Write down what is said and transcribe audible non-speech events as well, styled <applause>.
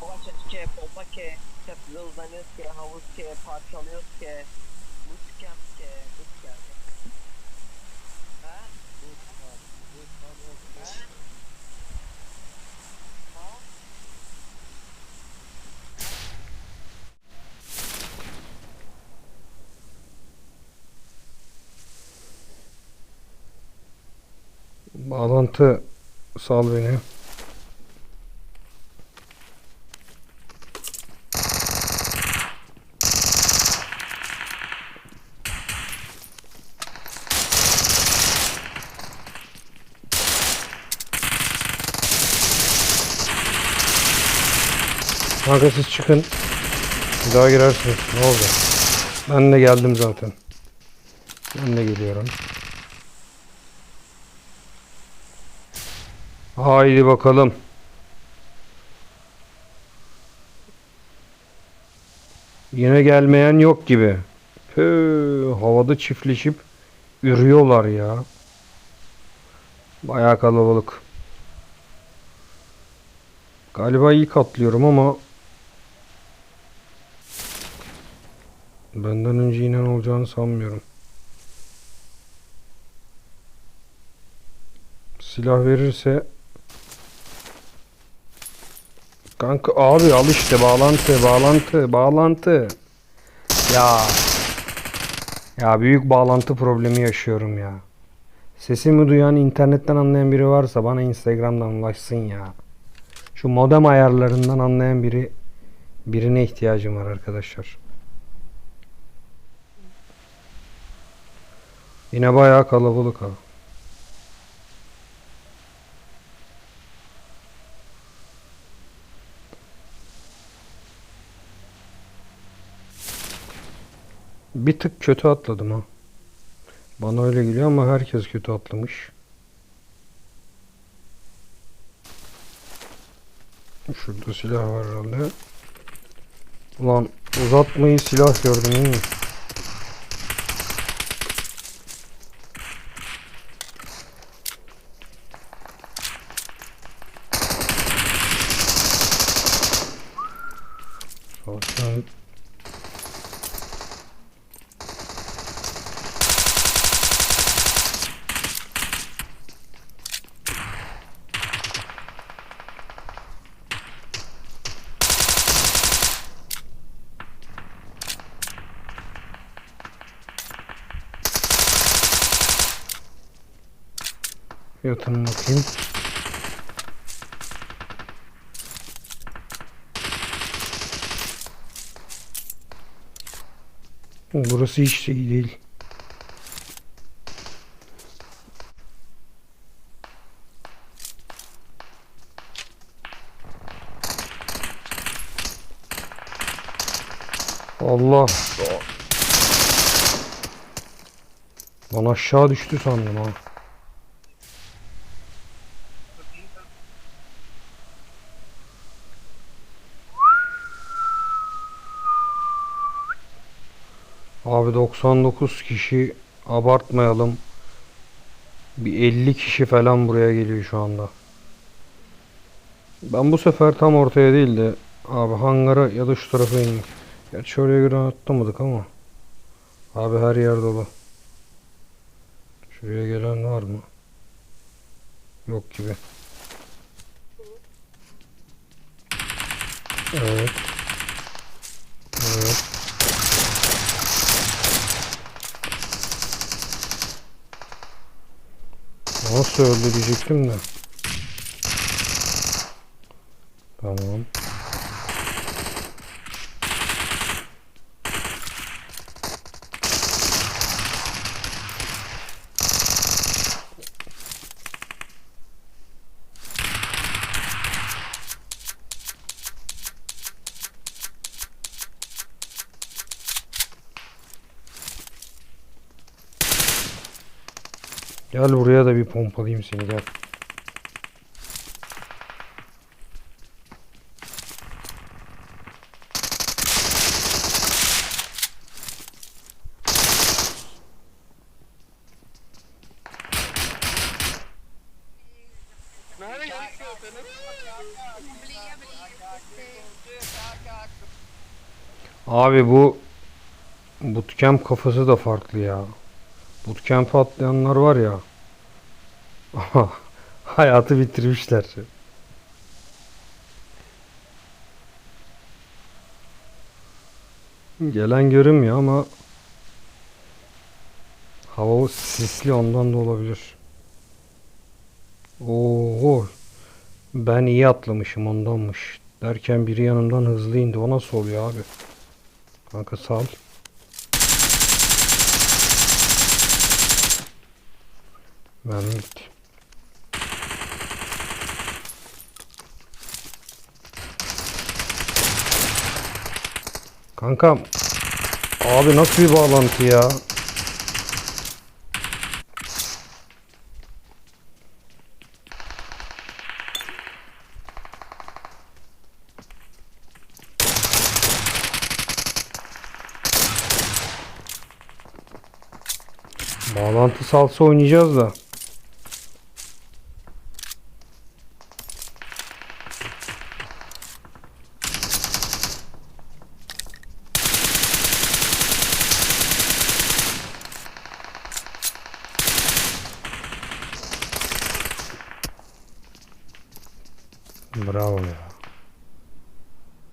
Połaczeczkę, popakę, związanieckie, hałuskie, parczonieckie, muskiapskie, muskiapskie. Ha? Bağlantı sal Kanka siz çıkın. Bir daha girersiniz. Ne oldu? Ben de geldim zaten. Ben de geliyorum. Haydi bakalım. Yine gelmeyen yok gibi. Püh, havada çiftleşip ürüyorlar ya. Bayağı kalabalık. Galiba ilk atlıyorum ama benden önce inen olacağını sanmıyorum. Silah verirse Kanka abi al işte bağlantı bağlantı bağlantı. Ya. Ya büyük bağlantı problemi yaşıyorum ya. Sesimi duyan internetten anlayan biri varsa bana Instagram'dan ulaşsın ya. Şu modem ayarlarından anlayan biri Birine ihtiyacım var arkadaşlar Yine bayağı kalabalık abi Bir tık kötü atladım ha. Bana öyle geliyor ama herkes kötü atlamış. Şurada silah var herhalde. Ulan uzatmayı silah gördüm değil mi? Yatın bakayım. Burası hiç iyi değil. Allah. Lan aşağı düştü sandım ha. Abi 99 kişi abartmayalım. Bir 50 kişi falan buraya geliyor şu anda. Ben bu sefer tam ortaya değil de abi hangara ya da şu tarafa ineyim. Gerçi oraya göre atlamadık ama. Abi her yer dolu. Şuraya gelen var mı? Yok gibi. Evet. Evet. Nasıl öldü diyecektim de. Tamam. Gel buraya da bir pompalayayım seni gel. Abi bu bootcamp kafası da farklı ya. Bootcamp'e atlayanlar var ya. <laughs> Hayatı bitirmişler. Gelen görünmüyor ama hava sisli ondan da olabilir. Oo, ben iyi atlamışım ondanmış. Derken biri yanımdan hızlı indi. O nasıl oluyor abi? Kanka sal. Bitti. Kankam. Abi nasıl bir bağlantı ya? Bağlantı salsa oynayacağız da. Bravo ya.